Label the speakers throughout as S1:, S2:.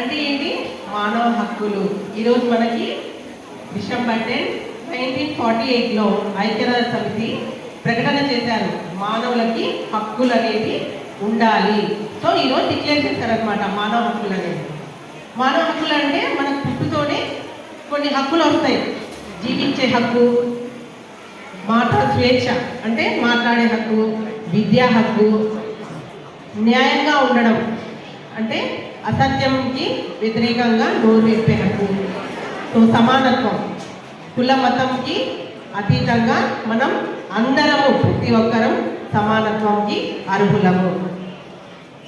S1: అంటే ఏంటి? మానవ హక్కులు. ఈరోజు మనకి డిసెంబర్ టెన్ నైన్టీన్ ఫార్టీ ఎయిట్లో ఐక్యరాజ్య సమితి ప్రకటన చేశారు. మానవులకి హక్కులు అనేది ఉండాలి. సో ఈరోజు డిక్లేర్ చేశారనమాట మానవ హక్కులు అనేది. మానవ హక్కులు అంటే మన పుట్టుతోనే కొన్ని హక్కులు వస్తాయి. జీవించే హక్కు మాట స్వేచ్ఛ అంటే మాట్లాడే హక్కు విద్యా హక్కు న్యాయంగా ఉండడం. అంటే అసత్యంకి వ్యతిరేకంగా నోరు విప్పే హక్కు సో సమానత్వం. కుల మతంకి అతీతంగా మనం అందరము ప్రతి ఒక్కరం సమానత్వంకి అర్హులము.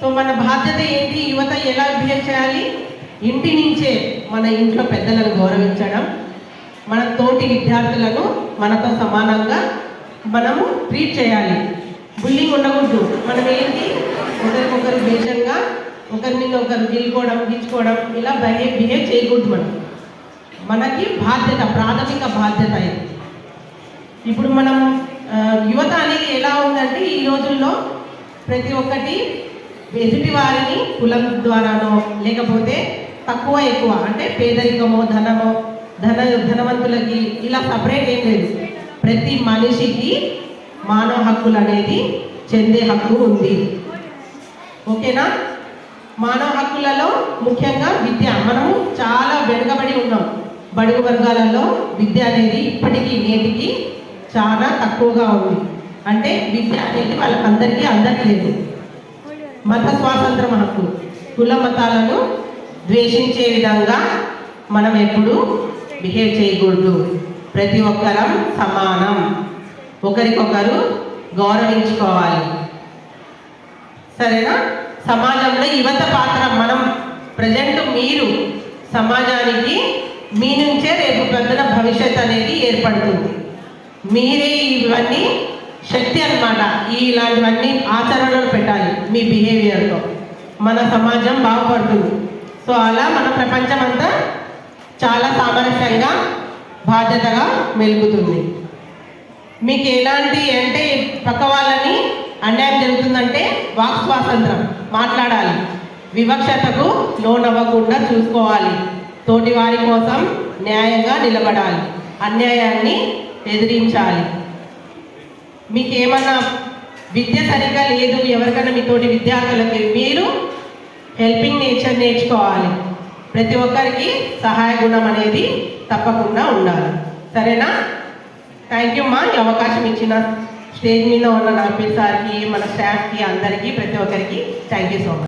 S1: సో మన బాధ్యత ఏంటి? యువత ఎలా బిహేవ్ చేయాలి? ఇంటి నుంచే మన ఇంట్లో పెద్దలను గౌరవించడం మన తోటి విద్యార్థులను మనతో సమానంగా మనము ట్రీట్ చేయాలి. బుల్లింగ్ ఉండకూడదు. మనం ఏంటి ఒకరి మీద ఒకరు గెలుకోవడం గిచ్చుకోవడం ఇలా బిహేవ్ బిహేవ్ చేయకూడదు మనం. మనకి బాధ్యత ప్రాథమిక బాధ్యత ఇది. ఇప్పుడు మనం యువత అనేది ఎలా ఉందంటే ఈ రోజుల్లో ప్రతి ఒక్కటి ఎదుటి వారిని కులం ద్వారానో లేకపోతే తక్కువ ఎక్కువ అంటే పేదరికమో ధనమో ధన ధనవంతులకి ఇలా సపరేట్ ఏం లేదు. ప్రతి మనిషికి మానవ హక్కులు అనేది చెందే హక్కు ఉంది. ఓకేనా? మానవ హక్కులలో ముఖ్యంగా విద్య. మనము చాలా వెనుకబడి ఉన్నాం. బడుగు వర్గాలలో విద్య అనేది ఇప్పటికీ నేటికి చాలా తక్కువగా ఉంది. అంటే విద్య అనేది వాళ్ళకందరికీ అందట్లేదు మత స్వాతంత్రం హక్కు. కుల మతాలను ద్వేషించే విధంగా మనం ఎప్పుడు బిహేవ్ చేయకూడదు. ప్రతి ఒక్కరం సమానం. ఒకరికొకరు గౌరవించుకోవాలి. సరేనా? సమాజంలో యువత పాత్ర మనం ప్రజెంట్ మీరు సమాజానికి మీ నుంచే రేపు ప్రజల భవిష్యత్ అనేది ఏర్పడుతుంది. మీరే ఇవన్నీ శక్తి అన్నమాట. ఈ ఇలాంటివన్నీ ఆచరణలో పెట్టాలి మీ బిహేవియర్తో మన సమాజం బాగుపడుతుంది. సో అలా మన ప్రపంచం అంతా చాలా సామరస్యంగా బాధ్యతగా మెలుగుతుంది. మీకు ఎలాంటి అంటే పక్క వాళ్ళని అన్యాయం అంటే వాక్ స్వాతంత్రం మాట్లాడాలి. వివక్షతకు లోనవ్వకుండా చూసుకోవాలి. తోటి వారి కోసం న్యాయంగా నిలబడాలి. అన్యాయాన్ని ఎదిరించాలి. మీకేమన్నా విద్య సరిగ్గా లేదు ఎవరికైనా మీ తోటి విద్యార్థులకి మీరు హెల్పింగ్ నేచర్ నేర్చుకోవాలి. ప్రతి ఒక్కరికి సహాయ గుణం అనేది తప్పకుండా ఉండాలి. సరేనా? థ్యాంక్ యూ మా ఈ అవకాశం ఇచ్చిన స్టేజ్ మీద ఉన్న నర్పీ సార్కి మన స్టాఫ్కి అందరికీ ప్రతి ఒక్కరికి థ్యాంక్ యూ సో మచ్